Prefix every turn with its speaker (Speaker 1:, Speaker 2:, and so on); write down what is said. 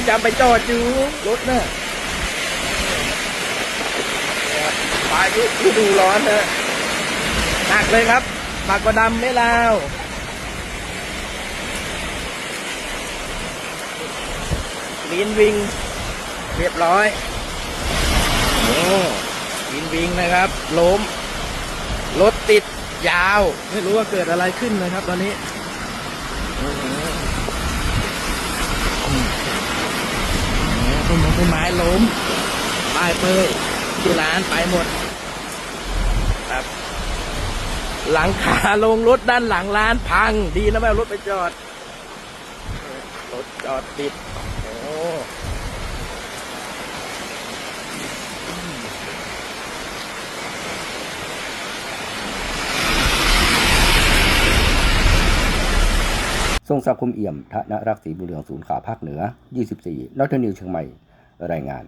Speaker 1: ประจำไปจอดอยู่รถน่ะปลายฤดูร้อนนะหนักเลยครับปากกระดำไม่ลาวลีนวิง เรียบร้อยโอ้ลีนวิงนะครับล้มรถติดยาว ไม่รู้ว่าเกิดอะไรขึ้นนะครับตอนนี้อื้อหืออืม ต้นไม้ต้นไม้ล้มป้ายเป้ยที่ร้านไปหมดครับ หลังคาลงรถด้านหลังร้านพัง ดีนะไม่รถไปจอด รถจอดติด โอ้
Speaker 2: ทรงศักดิ์คมเอี่ยม ธนรักษ์ศรีบุเรืองศูนย์ข่าวภาคเหนือ 24นอตนิวเชียงใหม่ รายงาน